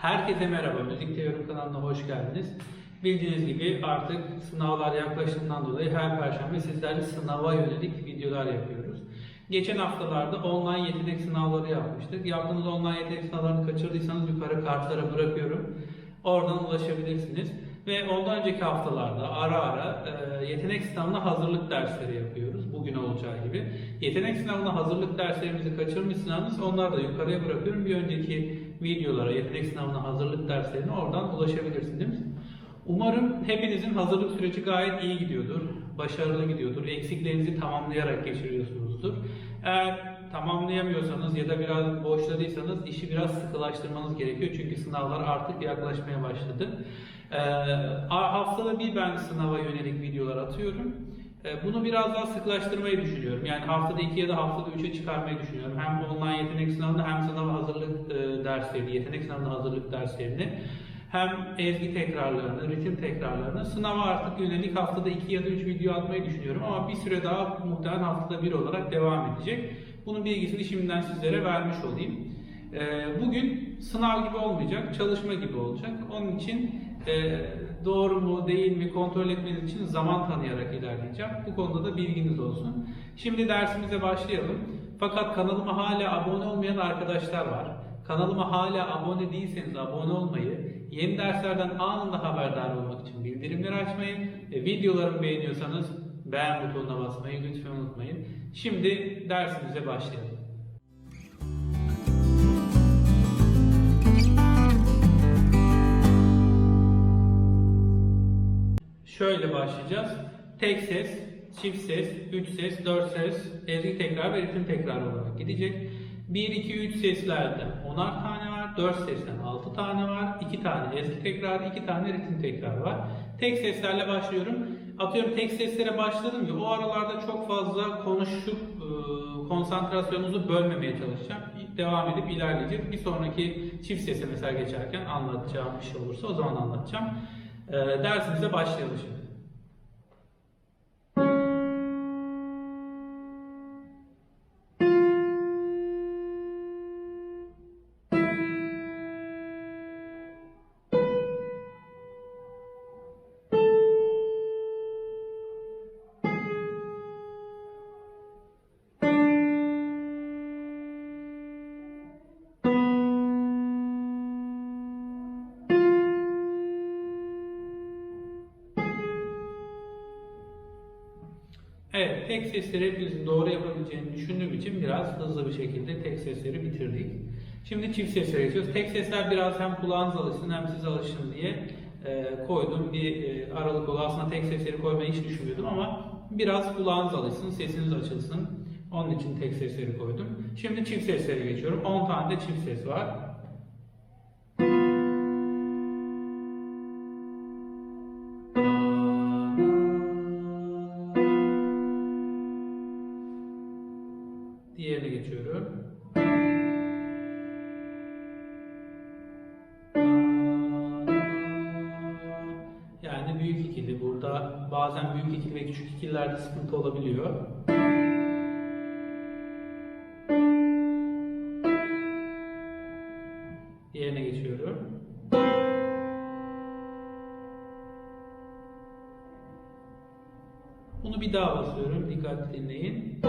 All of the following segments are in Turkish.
Herkese merhaba, Müzik Teorim kanalına hoş geldiniz. Bildiğiniz gibi artık sınavlar yaklaştığından dolayı her perşembe sizlerle sınava yönelik videolar yapıyoruz. Geçen haftalarda online yetenek sınavları yapmıştık. Yaptığınız online yetenek sınavlarını kaçırdıysanız yukarı kartlara bırakıyorum. Oradan ulaşabilirsiniz. Ve ondan önceki haftalarda ara ara e, yetenek sınavına hazırlık dersleri yapıyoruz. Bugün olacağı gibi. Yetenek sınavına hazırlık derslerimizi kaçırmışsanız onları da yukarıya bırakıyorum. Bir önceki videolara, yetenek sınavına hazırlık derslerine oradan ulaşabilirsiniz. Umarım hepinizin hazırlık süreci gayet iyi gidiyordur, başarılı gidiyordur, eksiklerinizi tamamlayarak geçiriyorsunuzdur. Eğer tamamlayamıyorsanız ya da biraz boşladıysanız işi biraz sıkılaştırmanız gerekiyor çünkü sınavlar artık yaklaşmaya başladı. Ee, haftada bir ben sınava yönelik videolar atıyorum. Ee, Bunu biraz daha sıklaştırmayı düşünüyorum. Yani haftada 2 ya da haftada 3'e çıkarmayı düşünüyorum. Hem online yetenek sınavında hem sınav hazırlık e, derslerini, yetenek sınavına hazırlık derslerini hem ezgi tekrarlarını, ritim tekrarlarını sınava artık yönelik haftada 2 ya da 3 video atmayı düşünüyorum ama bir süre daha muhtemelen haftada 1 olarak devam edecek. Bunun bilgisini şimdiden sizlere vermiş olayım. Ee, Bugün sınav gibi olmayacak, çalışma gibi olacak. Onun için e, doğru mu değil mi kontrol etmeniz için zaman tanıyarak ilerleyeceğim. Bu konuda da bilginiz olsun. Şimdi dersimize başlayalım. Fakat kanalıma hala abone olmayan arkadaşlar var. Kanalıma hala abone değilseniz abone olmayı, yeni derslerden anında haberdar olmak için bildirimleri açmayı ve videolarımı beğeniyorsanız beğen butonuna basmayı lütfen unutmayın. Şimdi dersimize başlayalım. Şöyle başlayacağız. Tek ses, çift ses, üç ses, dört ses, ezgi tekrar ve ritim tekrar olarak gidecek. 1, 2, 3 seslerde 10'ar tane var, 4 sesten 6 tane var, 2 tane ezgi tekrar, 2 tane ritim tekrar var. Tek seslerle başlıyorum. Atıyorum tek seslere başladım ya o aralarda çok fazla konuşup e, konsantrasyonunuzu bölmemeye çalışacağım. Devam edip ilerleyeceğiz. Bir sonraki çift sese mesela geçerken anlatacağım bir şey olursa o zaman anlatacağım. E, dersimize başlayalım şimdi. Evet, tek sesleri hepinizin doğru yapabileceğini düşündüğüm için biraz hızlı bir şekilde tek sesleri bitirdik. Şimdi çift seslere geçiyoruz. Tek sesler biraz hem kulağınız alışsın hem siz alışın diye e, koyduğum bir e, aralık oldu. Aslında tek sesleri koymayı hiç düşünmüyordum ama biraz kulağınız alışsın, sesiniz açılsın. Onun için tek sesleri koydum. Şimdi çift seslere geçiyorum. 10 tane de çift ses var. Bazen büyük ikili ve küçük ikililerde sıkıntı olabiliyor. Diğerine geçiyorum. Bunu bir daha basıyorum. Dikkatli dinleyin.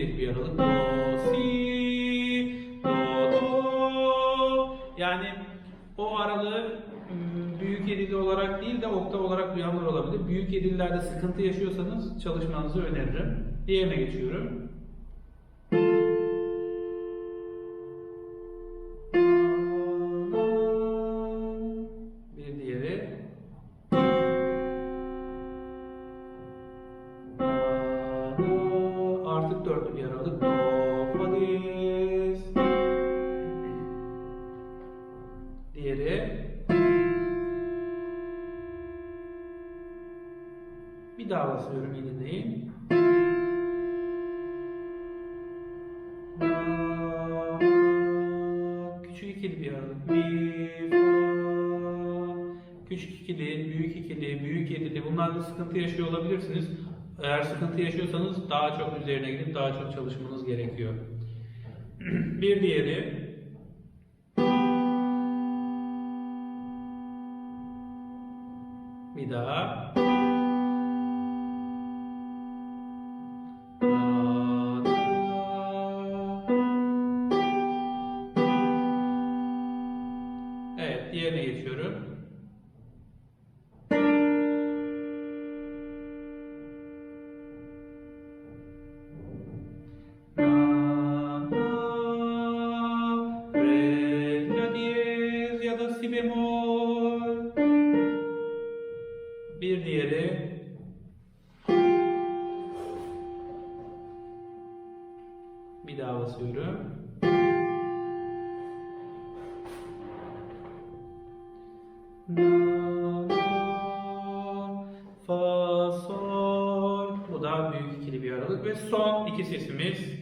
Yedek bir aralık. Do, si, do, do. Yani o aralığı ım, büyük yedili olarak değil de oktav olarak duyanlar olabilir. Büyük yedillerde sıkıntı yaşıyorsanız çalışmanızı öneririm. Diğerine geçiyorum. Küçük ikili büyük ikili, büyük yedili bunlarda sıkıntı yaşıyor olabilirsiniz. Eğer sıkıntı yaşıyorsanız daha çok üzerine gidip daha çok çalışmanız gerekiyor. bir diğeri bir daha basıyorum. Na, na, fa, sol. Bu da büyük ikili bir aralık. Ve son iki sesimiz.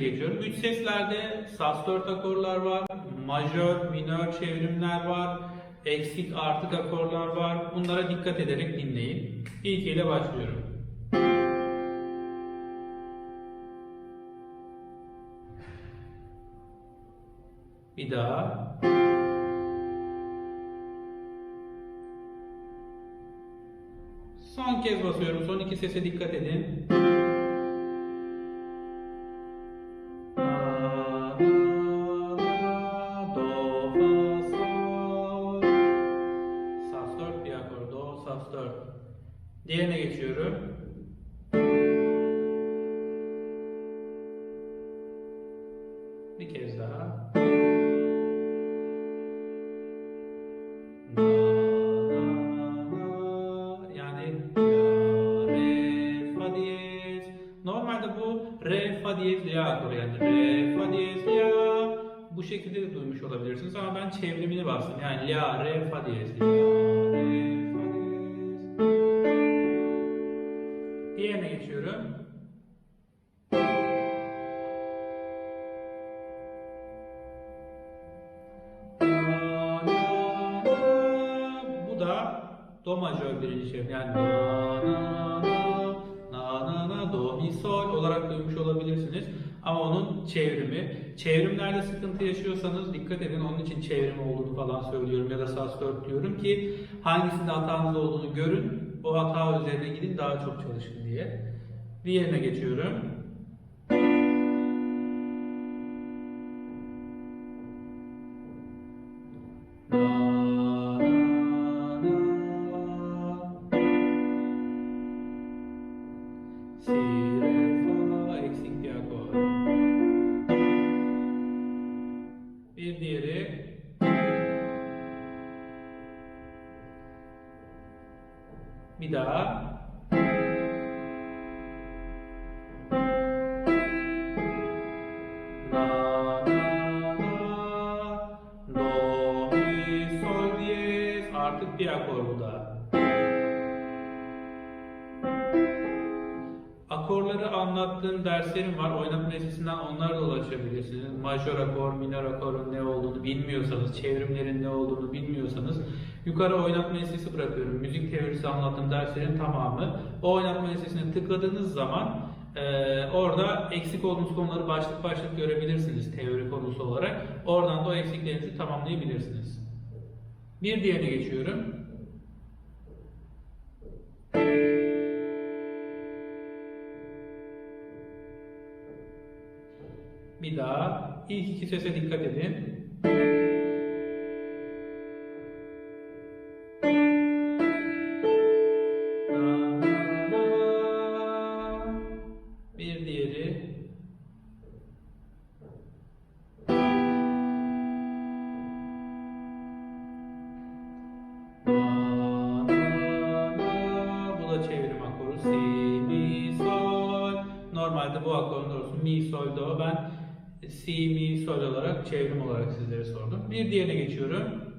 Geçiyorum. Üç seslerde sus 4 akorlar var, majör, minör çevrimler var, eksik artık akorlar var. Bunlara dikkat ederek dinleyin. İlk ile başlıyorum. Bir daha. Son kez basıyorum. Son iki sese dikkat edin. Bir kez daha. Yani ya, re, fa diyez. Normalde bu re, fa diyez, la akoru yani re, fa diyez, la. Bu şekilde de duymuş olabilirsiniz ama ben çevrimini bastım. Yani la, re, fa diyez, la, re, fa diyez. Diğerine geçiyorum. Çevrim. Yani na na na na na do mi sol olarak duymuş olabilirsiniz. Ama onun çevrimi. Çevrimlerde sıkıntı yaşıyorsanız dikkat edin. Onun için çevrim olduğunu falan söylüyorum ya da sas 4 diyorum ki hangisinde hatanız olduğunu görün. O hata üzerine gidin daha çok çalışın diye. Diğerine geçiyorum. Bir daha. Artık bir akor bu da. Akorları anlattığım derslerim var. Oynatma listesinden onlara da ulaşabilirsiniz. Majör akor, minor akorun ne olduğunu bilmiyorsanız, çevrimlerin ne olduğunu bilmiyorsanız yukarı oynatma listesi bırakıyorum. Müzik teorisi anlattığım derslerin tamamı. O oynatma listesine tıkladığınız zaman e, orada eksik olduğunuz konuları başlık başlık görebilirsiniz teori konusu olarak. Oradan da o eksiklerinizi tamamlayabilirsiniz. Bir diğerine geçiyorum. Bir daha ilk iki sese dikkat edin. Olarak sizlere sordum. Bir diğerine geçiyorum.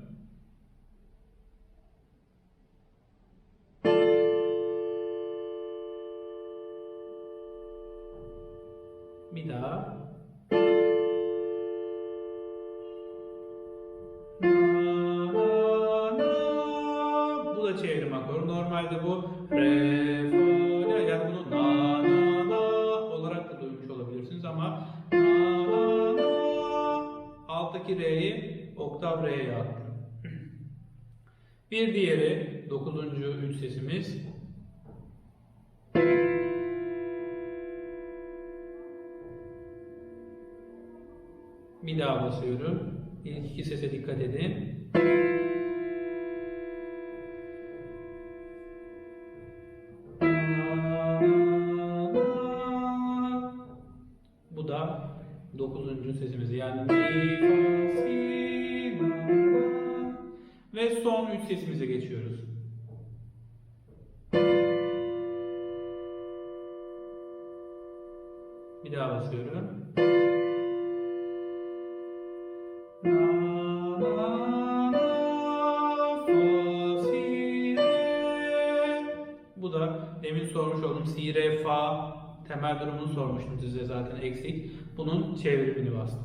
Bir diğeri dokuzuncu üç sesimiz. Bir daha basıyorum. İlk iki sese dikkat edin. Temel durumunu sormuştum size zaten eksik. Bunun çevrimini bastım.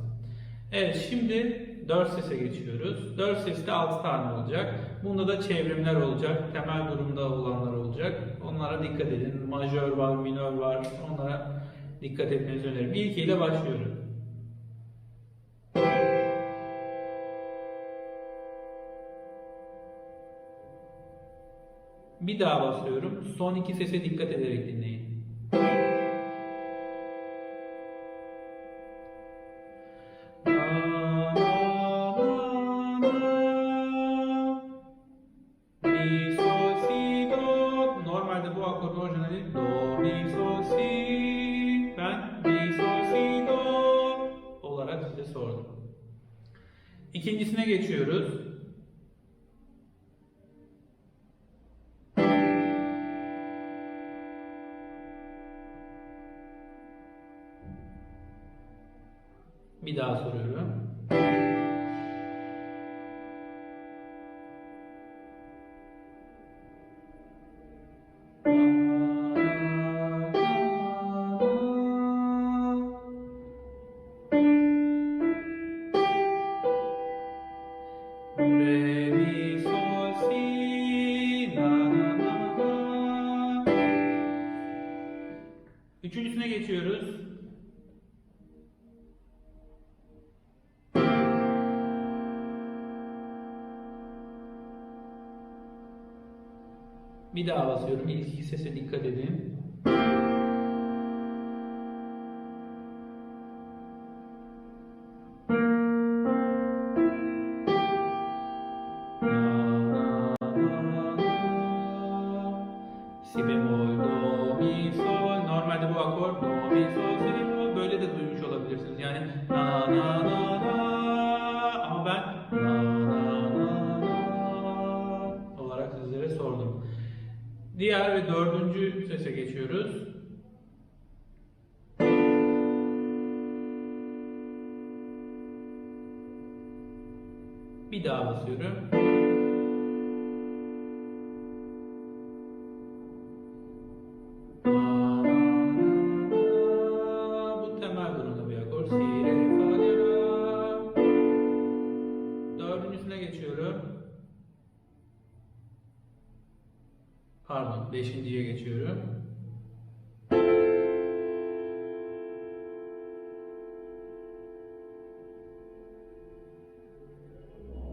Evet şimdi 4 sese geçiyoruz. 4 seste 6 tane olacak. Bunda da çevrimler olacak. Temel durumda olanlar olacak. Onlara dikkat edin. Majör var, minör var. Onlara dikkat etmenizi öneririm. İlkiyle başlıyorum. Bir daha basıyorum. Son iki sese dikkat ederek dinleyin. İkincisine geçiyoruz. Bir daha soruyorum. Geçiyoruz. Bir daha basıyorum. İlk iki sese dikkat edin. Diğer ve dördüncü sese geçiyoruz. Bir daha basıyorum.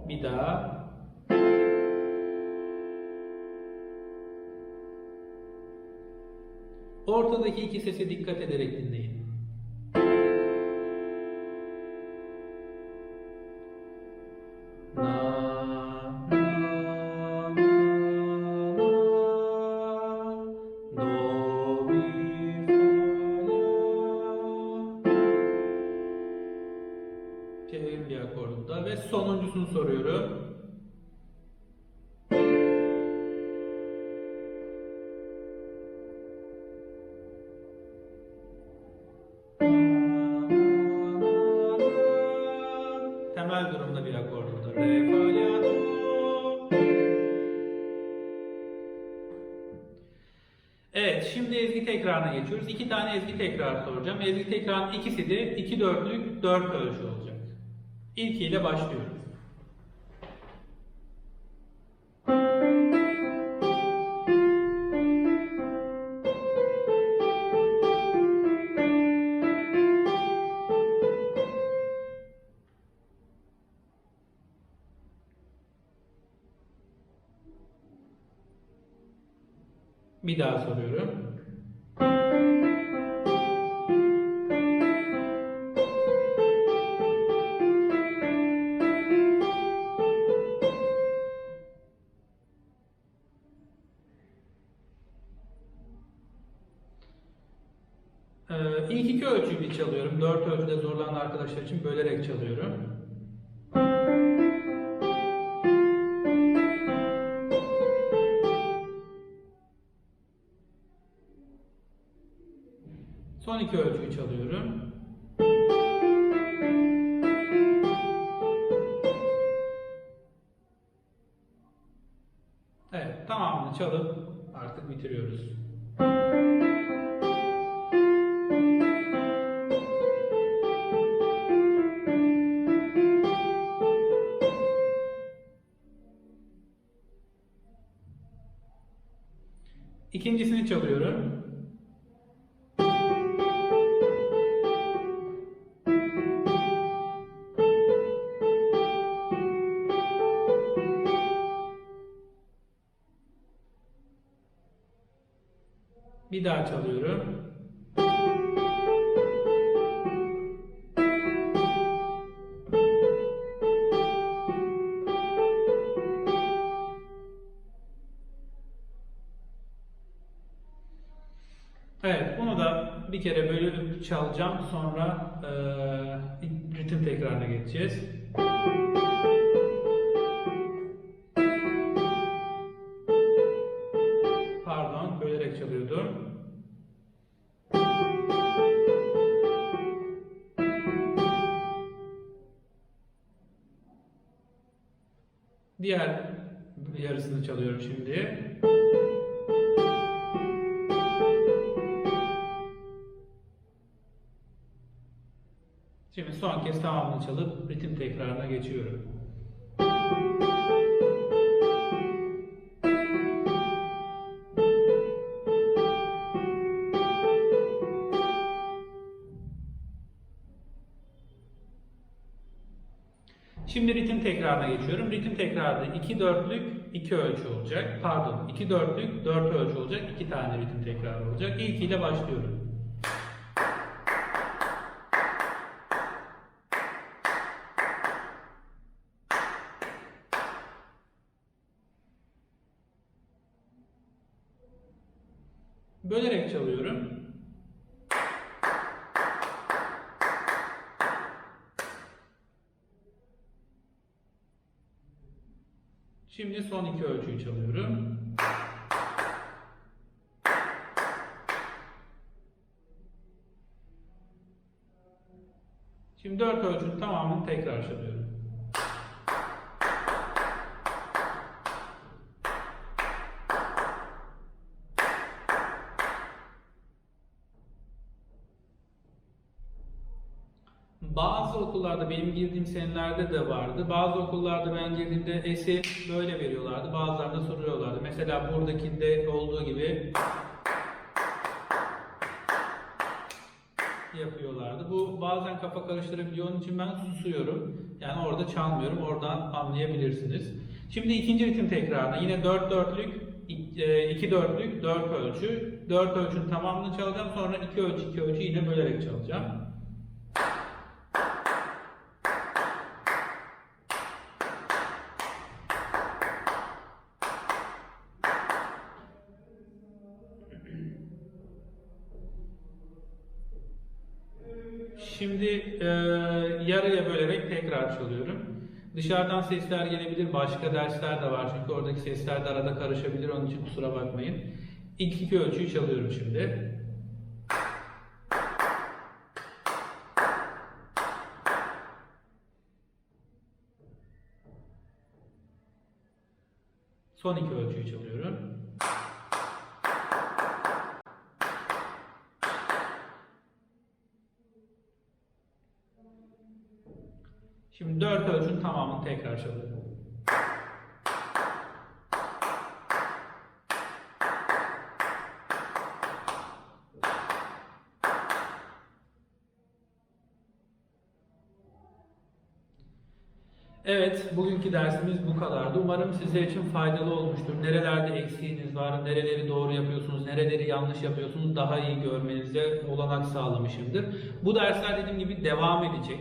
Bir daha. Ortadaki iki sese dikkat ederek dinleyin. Evet, şimdi ezgi tekrarına geçiyoruz. İki tane ezgi tekrar soracağım. Ezgi tekrarın ikisi de 2 dörtlük 4 ölçü olacak. İlkiyle başlıyoruz. Çalıyorum. Dört ölçüde zorlanan arkadaşlar için bölerek çalıyorum. Son iki ölçüyü çalıyorum. Evet, tamamını çalıp artık bitiriyoruz. Çalıyorum. Evet, bunu da bir kere bölüp çalacağım. Sonra eee ritim tekrarına geçeceğiz. Tamamını çalıp ritim tekrarına geçiyorum. Şimdi ritim tekrarına geçiyorum. Ritim tekrarda 2 dörtlük 2 ölçü olacak. Pardon 2 dörtlük 4 ölçü olacak. 2 tane ritim tekrarı olacak. İlkiyle başlıyorum. Bölerek çalıyorum. Şimdi son iki ölçüyü çalıyorum. Şimdi dört ölçünün tamamını tekrar çalıyorum. Bazı okullarda benim girdiğim senelerde de vardı. Bazı okullarda ben girdiğimde esi böyle veriyorlardı. Bazılarında soruyorlardı. Mesela buradakinde olduğu gibi yapıyorlardı. Bu bazen kafa karıştırabiliyor. Onun için ben susuyorum. Yani orada çalmıyorum. Oradan anlayabilirsiniz. Şimdi ikinci ritim tekrarına. Yine 4 dörtlük, 2 dörtlük, 4 ölçü. 4 ölçünün tamamını çalacağım. Sonra 2 ölçü, 2 ölçü yine bölerek çalacağım. Şimdi e, yarıya bölerek tekrar çalıyorum. Dışarıdan sesler gelebilir, başka dersler de var çünkü oradaki sesler de arada karışabilir, onun için kusura bakmayın. İlk iki ölçüyü çalıyorum şimdi. Son iki ölçüyü çalıyorum. Şimdi dört ölçünün tamamını tekrar çalıyorum. Evet, bugünkü dersimiz bu kadardı. Umarım sizler için faydalı olmuştur. Nerelerde eksiğiniz var, nereleri doğru yapıyorsunuz, nereleri yanlış yapıyorsunuz daha iyi görmenize olanak sağlamışımdır. Bu dersler dediğim gibi devam edecek.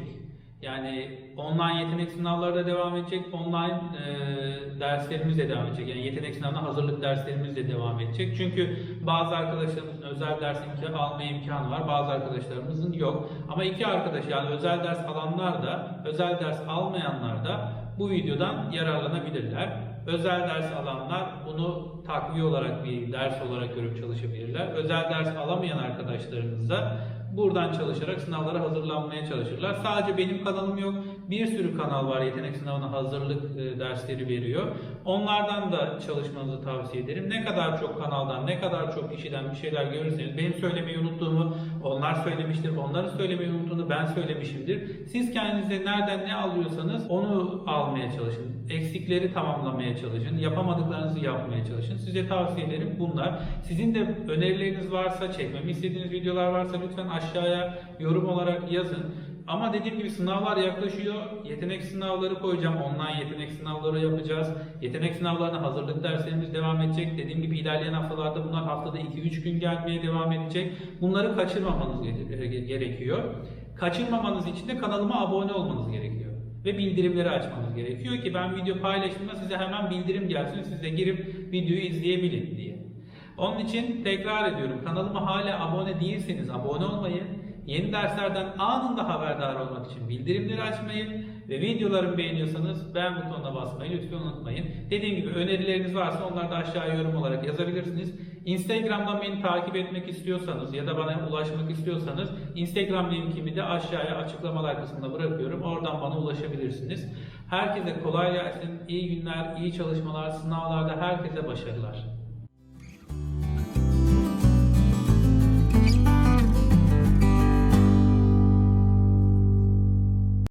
Yani online yetenek sınavları da devam edecek, online e, derslerimiz de devam edecek. Yani yetenek sınavına hazırlık derslerimiz de devam edecek. Çünkü bazı arkadaşlarımızın özel ders imkanı alma imkanı var, bazı arkadaşlarımızın yok. Ama iki arkadaş yani özel ders alanlar da, özel ders almayanlar da bu videodan yararlanabilirler. Özel ders alanlar bunu takviye olarak bir ders olarak görüp çalışabilirler. Özel ders alamayan arkadaşlarımız da buradan çalışarak sınavlara hazırlanmaya çalışırlar. Sadece benim kanalım yok. Bir sürü kanal var yetenek sınavına hazırlık e, dersleri veriyor. Onlardan da çalışmanızı tavsiye ederim. Ne kadar çok kanaldan, ne kadar çok kişiden bir şeyler görürseniz benim söylemeyi unuttuğumu onlar söylemiştir, onların söylemeyi unuttuğunu ben söylemişimdir. Siz kendinize nereden ne alıyorsanız onu almaya çalışın. Eksikleri tamamlamaya çalışın. Yapamadıklarınızı yapmaya çalışın. Size tavsiye ederim bunlar. Sizin de önerileriniz varsa, çekmemi istediğiniz videolar varsa lütfen aşağıya yorum olarak yazın. Ama dediğim gibi sınavlar yaklaşıyor. Yetenek sınavları koyacağım. Online yetenek sınavları yapacağız. Yetenek sınavlarına hazırlık derslerimiz devam edecek. Dediğim gibi ilerleyen haftalarda bunlar haftada 2-3 gün gelmeye devam edecek. Bunları kaçırmamanız gere- gerekiyor. Kaçırmamanız için de kanalıma abone olmanız gerekiyor. Ve bildirimleri açmanız gerekiyor ki ben video paylaştığımda size hemen bildirim gelsin. Siz de girip videoyu izleyebilin diye. Onun için tekrar ediyorum. Kanalıma hala abone değilseniz abone olmayı, yeni derslerden anında haberdar olmak için bildirimleri açmayı ve videolarımı beğeniyorsanız beğen butonuna basmayı lütfen unutmayın. Dediğim gibi önerileriniz varsa onları da aşağıya yorum olarak yazabilirsiniz. Instagram'dan beni takip etmek istiyorsanız ya da bana ulaşmak istiyorsanız Instagram linkimi de aşağıya açıklamalar kısmına bırakıyorum. Oradan bana ulaşabilirsiniz. Herkese kolay gelsin, iyi günler, iyi çalışmalar, sınavlarda herkese başarılar.